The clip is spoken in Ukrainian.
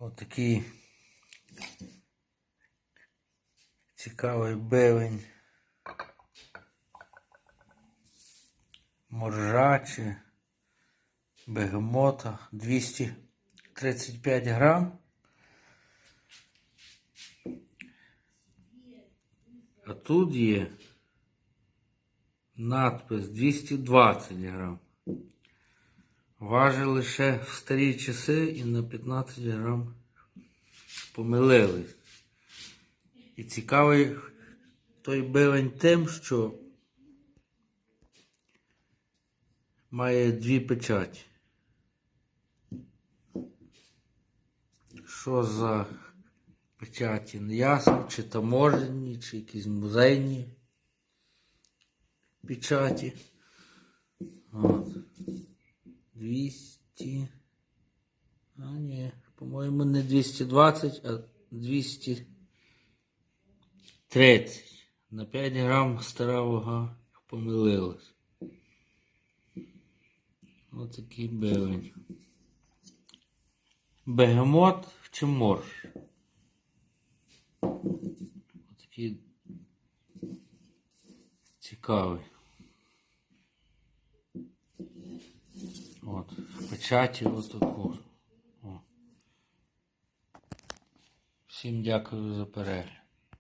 Отакий цікавий бивень. Моржачі, бегемота 235 грам. А тут є надпис 220 грам. Важили ще в старі часи і на 15 грам помилились. І цікавий той бивень тим, що має дві печаті. Що за печаті? Не ясно, чи таможенні, чи якісь музейні печаті. От. 200. А, ні, по-моєму, не 220, а 230. На 5 грам стара вага помилилась. Отакий бивень. Бегемот чи морж? Отакий цікавий. От, печаті отаку. Всім дякую за перегляд.